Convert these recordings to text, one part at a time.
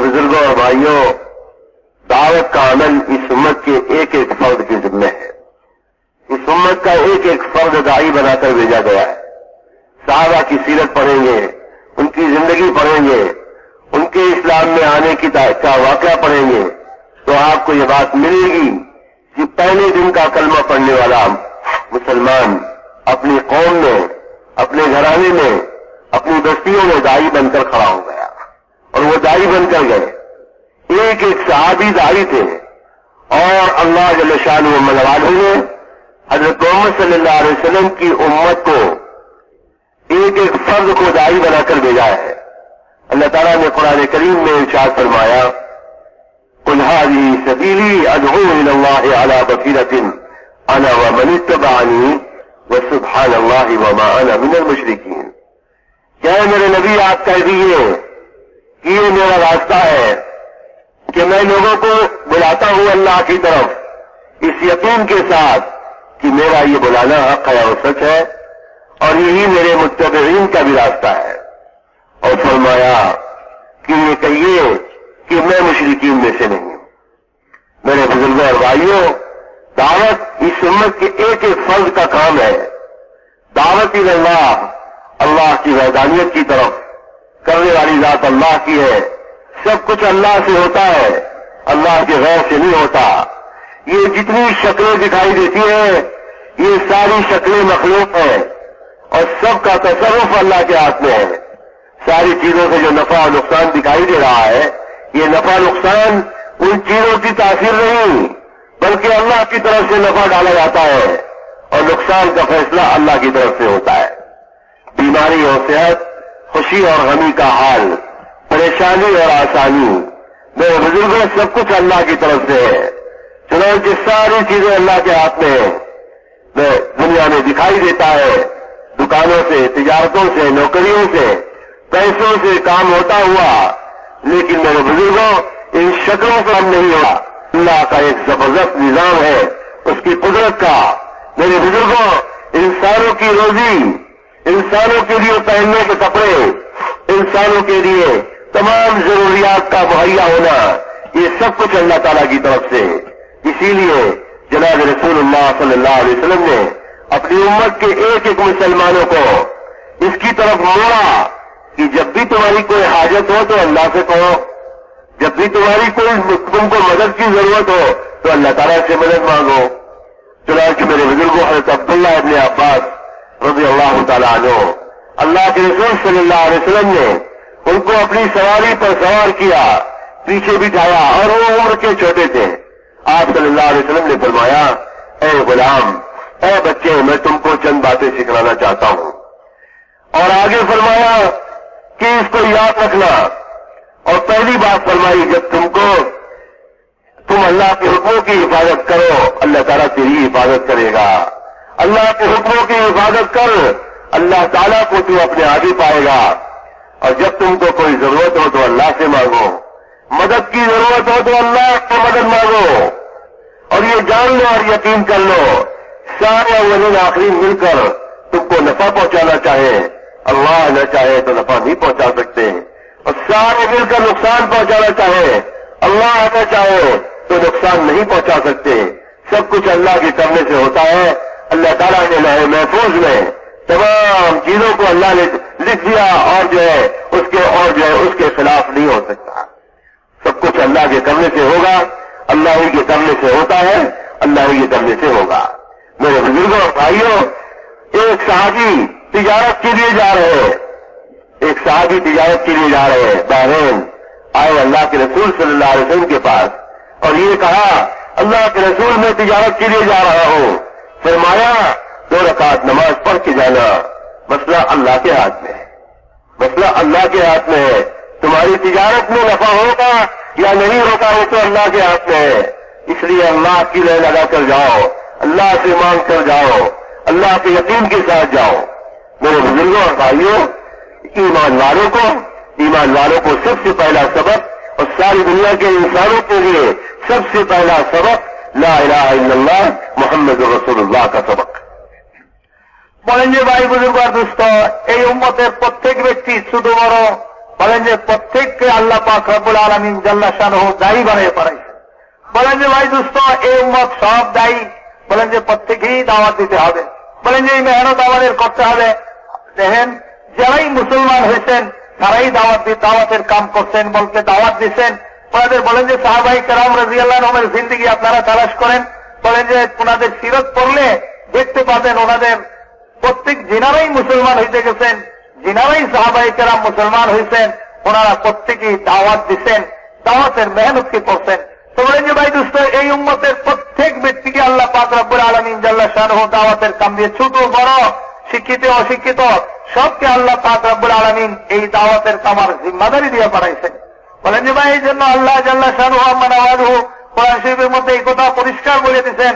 بزرگوں اور بھائیوں، دعوت کا عمل اس امت کے ایک ایک فرد کے ذمہ ہے۔ اس امت کا ایک ایک فرد دائی بنا کر بھیجا گیا ہے۔ صحابہ کی سیرت پڑھیں گے، ان کی زندگی پڑھیں گے، ان کے اسلام میں آنے کی کا واقعہ پڑھیں گے۔ تو آپ کو یہ بات ملے گی کہ پہلے دن کا کلمہ پڑھنے والا مسلمان اپنی قوم میں، اپنے گھرانے میں، اپنی بستیوں میں دائی بن کر کھڑا ہو گیا۔ اور وہ دائی بن کر گئے۔ ایک ایک صحابی دائی تھے اور اللہ جل شان و ملوال نے حضرت محمد صلی اللہ علیہ وسلم کی امت کو ایک ایک فرد کو دائی بنا کر بھیجا ہے۔ اللہ تعالیٰ نے قرآن کریم میں ارشاد فرمایا قلحی سبیلی ادعو اللہ علی بصیرت، انا ومن اتبعنی وسبحان اللہ وما انا من المشرکین۔ کیا میرے نبی، آپ کہہ دیے یہ میرا راستہ ہے کہ میں لوگوں کو بلاتا ہوں اللہ کی طرف اس یقین کے ساتھ کہ میرا یہ بلانا حق ہے اور سچ ہے اور یہی میرے متبرین کا بھی راستہ ہے۔ اور فرمایا کہ یہ کہیے کہ میں مشرقین میں سے نہیں ہوں۔ میرے بزرگوں اور بھائیوں، دعوت اس امت کے ایک ایک فرض کا کام ہے۔ دعوت اللہ اللہ کی ویدانیت کی طرف۔ کرنے والی ذات اللہ کی ہے۔ سب کچھ اللہ سے ہوتا ہے، اللہ کے غیر سے نہیں ہوتا۔ یہ جتنی شکلیں دکھائی دیتی ہیں، یہ ساری شکلیں مخلوق ہیں۔ اور سب کا تصرف اللہ کے ہاتھ میں ہے۔ ساری چیزوں سے جو نفع و نقصان دکھائی دے رہا ہے، یہ نفع نقصان ان چیزوں کی تاثیر نہیں، بلکہ اللہ کی طرف سے نفع ڈالا جاتا ہے۔ اور نقصان کا فیصلہ اللہ کی طرف سے ہوتا ہے۔ بیماری اور صحت خوشی اور غمی کا حال، پریشانی اور آسانی۔ میرے بزرگوں، سب کچھ اللہ کی طرف سے ہے۔ چنانچہ ساری چیزیں اللہ کے ہاتھ میں ہیں۔ دنیا میں دکھائی دیتا ہے۔ دکانوں سے، تجارتوں سے، نوکریوں سے، پیسوں سے کام ہوتا ہوا۔ لیکن میرے بزرگوں، ان شکلوں کا ہم نہیں ہوا اللہ کا ایک زبردست نظام ہے۔ اس کی قدرت کا۔ میرے بزرگوں، انسانوں کی روزی۔ انسانوں کے لیے پہننے کے کپڑے، انسانوں کے لیے تمام ضروریات کا مہیا ہونا، یہ سب کچھ اللہ تعالیٰ کی طرف سے اسی لیے جناب رسول اللہ صلی اللہ علیہ وسلم نے اپنی امت کے ایک ایک مسلمانوں کو اس کی طرف موڑا کہ جب بھی تمہاری کوئی حاجت ہو تو اللہ سے کہو، جب بھی تمہاری کوئی تم کو مدد کی ضرورت ہو تو اللہ تعالیٰ سے مدد مانگو۔ چنانچہ میرے بزرگوں، حضرت عبداللہ ابن عباس رضی اللہ تعالیٰ عنہ. اللہ کے رسول صلی اللہ علیہ وسلم نے ان کو اپنی سواری پر سوار کیا، پیچھے بٹھایا اور وہ عمر کے چھوٹے تھے۔ آپ صلی اللہ علیہ وسلم نے فرمایا، اے غلام، اے بچے، میں تم کو چند باتیں سکھلانا چاہتا ہوں۔ اور آگے فرمایا کہ اس کو یاد رکھنا۔ اور پہلی بات فرمائی، جب تم کو، تم اللہ کے حکموں کی حفاظت کرو، اللہ تعالیٰ تیری حفاظت کرے گا۔ اللہ کے حکموں کی حفاظت کر، اللہ تعالیٰ کو تو اپنے آگے پائے گا۔ اور جب تم کو کوئی ضرورت ہو تو اللہ سے مانگو۔ مدد کی ضرورت ہو تو اللہ سے مدد مانگو۔ اور یہ جان لو اور یقین کر لو، سارے ولی آخری مل کر تم کو نفع پہنچانا چاہے اللہ نہ چاہے تو نفع نہیں پہنچا سکتے۔ اور سارے مل کر نقصان پہنچانا چاہے اللہ نہ چاہے تو نقصان نہیں پہنچا سکتے۔ سب کچھ اللہ کے کرنے سے ہوتا ہے۔ اللہ تعالیٰ نے لوہے محفوظ میں۔ تمام چیزوں کو اللہ نے لکھ دیا اور جو ہے، اس کے اور جو ہے، اس کے خلاف نہیں ہو سکتا۔ سب کچھ اللہ کے کرنے سے ہوگا۔ اللہ ہی کے کرنے سے ہوتا ہے۔ اللہ ہی کے کرنے سے ہوگا۔ میرے بزرگوں اور بھائیوں، ایک صحابی تجارت کے لیے جا رہے ہیں۔ ایک صحابی تجارت کے لیے جا رہے ہیں۔ بحرین، آئے اللہ کے رسول صلی اللہ علیہ وسلم کے پاس اور یہ کہا، اللہ کے رسول میں تجارت کے لیے جا رہا ہوں۔ فرمایا، دو رکعت نماز پڑھ کے جانا مسئلہ اللہ کے ہاتھ میں ہے۔ مسئلہ اللہ کے ہاتھ میں ہے۔ تمہاری تجارت میں نفع ہوگا یا نہیں ہوگا وہ تو اللہ کے ہاتھ میں ہے۔ اس لیے اللہ کی لے لگا کر جاؤ۔ اللہ سے مانگ کر جاؤ۔ اللہ کے یقین کے ساتھ جاؤ۔ میرے بزرگوں اور بھائیوں، ایمان والوں کو، ایمان والوں کو سب سے پہلا سبق اور ساری دنیا کے انسانوں کے لیے سب سے پہلا سبق লা الله ইল্লাল্লাহ মুহাম্মাদুর রাসূলুল্লাহ কাতাবাক বলেন যে, ভাই বুজুর্গ দুস্থ, এই উম্মতের প্রত্যেক ব্যক্তি শুধু বড়। বলেন যে, প্রত্যেককে আল্লাহ পাক রব্বুল আলমিন জাল্লা শাহ দায়ী বানিয়ে পারাইছে বলেন যে, ভাই দুস্থ, এই উম্মত সব দায়ী। বলেন যে, প্রত্যেকেই দাওয়াত দিতে হবে। বলেন যে, এই মেহনত আমাদের করতে হবে। দেখেন, যারাই মুসলমান হয়েছেন, তারাই দাওয়াত দাওয়াতের কাম করছেন, বলতে দাওয়াত দিচ্ছেন ওনাদের বলেন যে সাহাবাই কারাম রাজিয়াল্লাহ রহমের জিন্দিগি আপনারা তালাশ করেন। বলেন যে ওনাদের সিরত পড়লে দেখতে পাবেন ওনাদের প্রত্যেক যিনারাই মুসলমান হইতে গেছেন যিনারাই সাহাবাই কেরাম মুসলমান হয়েছেন ওনারা প্রত্যেকেই দাওয়াত দিচ্ছেন দাওয়াতের মেহনতকে করছেন। তো বলেন যে ভাই দুস্থ এই উম্মতের প্রত্যেক ব্যক্তিকে আল্লাহ পাক রব্বুল আলমিন জাল্লা শাহ দাওয়াতের কাম দিয়ে ছোট, বড়, শিক্ষিত, অশিক্ষিত, সবকে আল্লাহ পাক রব্বুল আলমিন এই দাওয়াতের কামার জিম্মাদারি দিয়ে পাঠাইছেন বলেন যে ভাই এই জন্য আল্লাহ জাল্লা শাহ কোরআন শরীফের মধ্যে এই কথা পরিষ্কার বলে দিচ্ছেন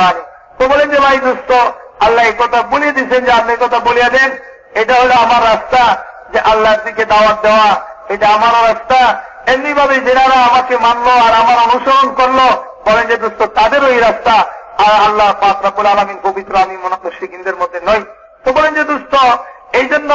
মান তো বলেন যে, ভাই দুস্থ আল্লাহ এই কথা বলিয়ে দিচ্ছেন যে, আপনি কথা বলিয়ে দেন। এটা হলো আমার রাস্তা যে আল্লাহর দিকে দাওয়াত দেওয়া। এটা আমারও রাস্তা। এমনি ভাবে যেনারা আমাকে মানলো আর আমার অনুসরণ করল, বলেন যে, দোস্ত, তাদেরও এই রাস্তা। আর আল্লাহ পাক রব্বুল আলমিন পবিত্র আমি মনকশিকিনদের মধ্যে নই। তো বলেন যে দুস্থ এই জন্য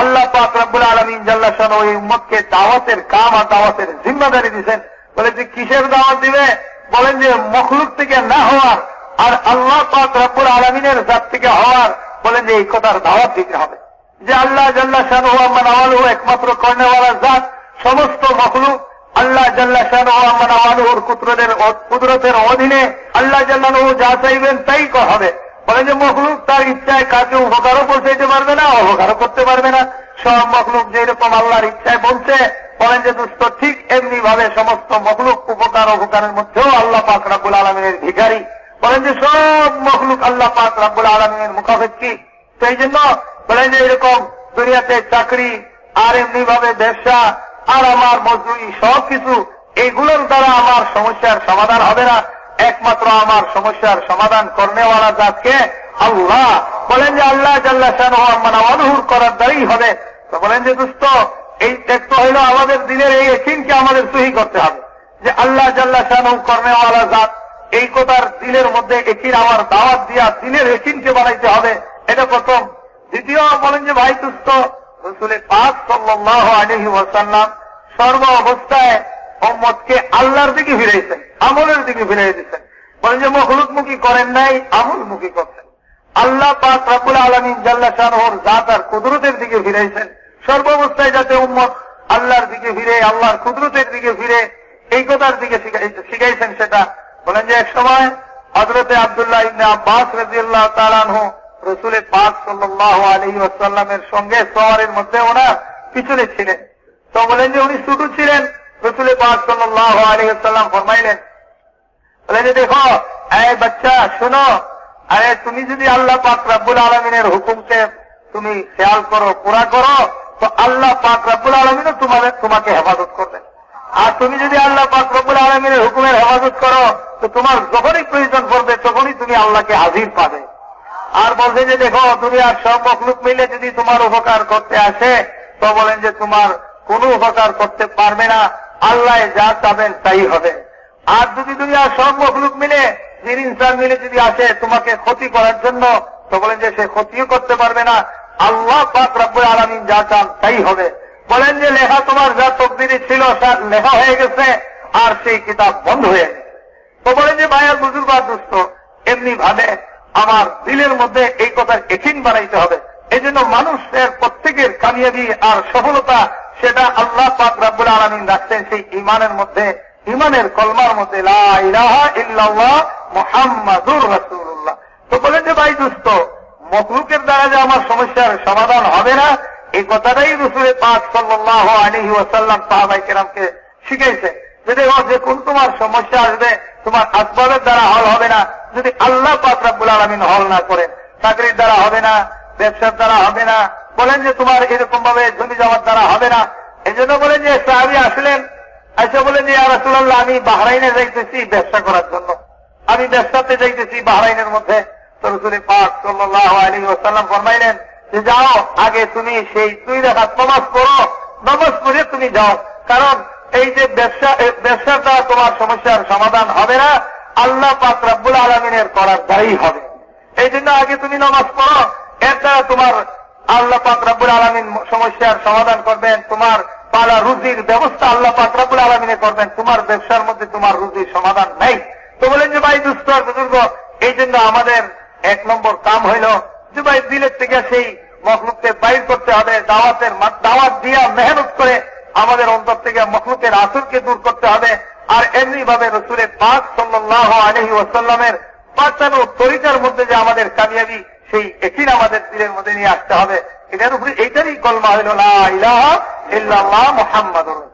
আল্লাহ পাক রব্বুল আলমিন জাল্লা শাহ এই উম্মতকে দাওয়াতের কাম আর দাওয়াতের জিম্মাদারি দিচ্ছেন বলে যে কিসের দাওয়াত দিবে? বলেন যে মখলুক থেকে না হওয়ার আর আল্লাহ পাক রব্বুল আলমিনের জাত থেকে হওয়ার। বলেন যে এই কথার দাওয়াত দিতে হবে। যে আল্লাহ জাল্লা শাহু একমাত্র কর্ণেওয়ালা জাত, সমস্ত মখলুক আল্লাহ জাল্লা শাহুর কুদরতের কুদরতের অধীনে আল্লাহ জাল্লাহ যা চাইবেন তাই হবে। বলে যে মখলুক তার ইচ্ছায় কাকে উপকারও পৌঁছাইতে পারবে না, অপকারও করতে পারবে না। সব মখলুক যেরকম আল্লাহর ইচ্ছায় বলছে, বলেন যে দুস্থ ঠিক এমনি ভাবে সমস্ত মখলুক উপকার অপকারের মধ্যেও আল্লাহ পাক রাবুল আলমিনের ভিখারি। বলেন যে সব মখলুক আল্লাহ পাক রাবুল আলমিনের মুখাপেক্ষি। সেই জন্য বলেন যে এরকম দুনিয়াতে চাকরি আর এমনি ভাবে ব্যবসা আর আমার মজুরি সব কিছু এইগুলোর দ্বারা আমার সমস্যার সমাধান হবে না। একমাত্র আমার সমস্যার সমাধান করনেওয়ালা জাতকে আল্লাহ। বলেন যে আল্লাহ জাল্লা শাহুর করার দ্বারাই হবে। তো বলেন যে দুস্থ এই দেখতে হইল আমাদের দিনের এই একিনকে আমাদের সহি করতে হবে। যে আল্লাহ জাল্লা শাহু করনেওয়ালা জাত, এই কথার দিলের মধ্যে একিন আমার দাওয়াত দিয়া দিনের একিনকে বানাইতে হবে। এটা প্রথম। দ্বিতীয়, বলেন যে ভাই আলহি ওসাল্লাম সর্ব অবস্থায় মোহাম্মদকে আল্লাহর দিকে ফিরাইছেন, আমলের দিকে ফিরাই দিচ্ছেন বলেন যে, মখলুকমুখী করেন নাই, আমলমুখী করছেন। আল্লাহ পাক রাবুল আলমিন জাল্লা শাহর জাত আর কুদরতের দিকে ফিরাইছেন। সর্ব অবস্থায় যাতে উম্মত আল্লাহর দিকে ফিরে, আল্লাহর কুদরতের দিকে ফিরে, এই কথার দিকে শিখাইছেন সেটা। বলেন যে এক সময় হজরতে আবদুল্লাহ ইবনে আব্বাস রাজিয়াল্লাহ তালানহ রসুলের পাক সাল্লাহ আলী আসাল্লামের সঙ্গে সওয়ারের মধ্যে ওনার পিছনে ছিলেন। তো বলেন যে, উনি ছোট ছিলেন রসুলের পাক সাল্লাহ আলী আসাল্লাম ফরমাইলেন বলেন দেখো, এই বাচ্চা, শোনো, আরে তুমি যদি আল্লাহ পাক রাব্বুল আলমিনের হুকুমকে তুমি খেয়াল করো, পুরা করো, তো আল্লাহ পাক রাব্বুল আলমিনও তোমাদের, তোমাকে হেফাজত করবেন। আর তুমি যদি আল্লাহ পাক রব্বুল আলমিনের হুকুমের হেফাজত করো, তো তোমার যখনই প্রয়োজন পড়বে, তখনই তুমি আল্লাহকে হাজির পাবে। আর বলছে যে দেখো, দুনিয়ার সব মখলুক মিলে যদি তোমার উপকার করতে আসে, তো বলেন যে তোমার কোনো উপকার করতে পারবে না। আল্লাহ যা চাবেন তাই হবে। আর যদি দুনিয়ার মখলুক মিলে জিন ইনসান মিলে যদি আসে, তোমাকে ক্ষতি করার জন্য, তো বলেন যে সে ক্ষতিও করতে পারবে না। আল্লাহ পাক রব্বুল আলমিন যা চান তাই হবে। বলেন যে লেখা তোমার যা তকদিরি ছিল লেখা হয়ে গেছে, আর সেই কিতাব বন্ধ হয়ে গেছে। তো বলেন যে ভাইয়ার বুজুর্গ দুস্থ এমনি ভাবে আমার দিলের মধ্যে এই কথা একিন বানাইতে হবে। এই জন্য মানুষের প্রত্যেকের কামিয়াবি আর সফলতা সেটা আল্লাহ পাক রাব্বুল আলমিন রাখছেন সেই ইমানের মধ্যে ইমানের কলমার মধ্যে মোহাম্মদুর রসুল্লাহ তো বলেন যে, ভাই দুস্থ মকলুকের দ্বারা যে আমার সমস্যার সমাধান হবে না? এই কথাটাই রসুলের পাক সাল্লাহ আলহি ওয়াসাল্লাম সাহাবাই কেরামকে শিখেছে যে দেখো যে কোন তোমার সমস্যা আসবে, তোমার আসবাবের দ্বারা হল হবে না। যদি আল্লাহ পাক রাব্বুল আলমিন হল না করেন, চাকরির দ্বারা হবে না, ব্যবসার দ্বারা হবে না বলেন যে তোমার এরকম ভাবে জমি যাওয়ার দ্বারা হবে না। এই জন্য বলেন যে সাহাবি আসলেন, এসে বলেন যে রাসুল্লাহ আমি বাহরাইনে যাইতেছি ব্যবসা করার জন্য। আমি ব্যবসাতে যাইতেছি বাহরাইনের মধ্যে। তো পাক সাল্লাহ আলী ওসাল্লাম ফরমাইলেন যে, যাও, আগে তুমি সেই দুই রেখা নমাজ পড়ো। নমাজ পড়ে তুমি যাও। কারণ এই যে ব্যবসা ব্যবসার দ্বারা তোমার সমস্যার সমাধান হবে না। আল্লাহ পাক রাব্বুল আলমিনের করার দ্বারাই হবে। এই জন্য আগে তুমি নমাজ পড়ো। এর দ্বারা তোমার আল্লাহ পাক রব্বুল আলমিন সমস্যার সমাধান করবেন, তোমার পালা রুজির ব্যবস্থা আল্লাহ পাক রব্বুল আলমিনে করবেন, তোমার ব্যবসার মধ্যে তোমার রুজির সমাধান নাই। তো বলেন যে ভাই দুস্থ আর বুজুর্গ এই জন্য আমাদের এক নম্বর কাম হইল যে ভাই দিলের থেকে সেই মখলুককে বাইর করতে হবে, দাওয়াতের দাওয়াত দিয়া মেহনত করে আমাদের অন্তর থেকে মখলুকের আসরকে দূর করতে হবে। আর এমনি ভাবে রসুলের পাক সাল্লাহ আলহি ওসাল্লামের বাঁচানো তরিকার মধ্যে যে আমাদের কামিয়াবি সেই একই আমাদের দিলের মধ্যে নিয়ে আসতে হবে। এটার উপরে, এইটারই কলমা হইল না ইলাহা রাসূলুল্লাহ।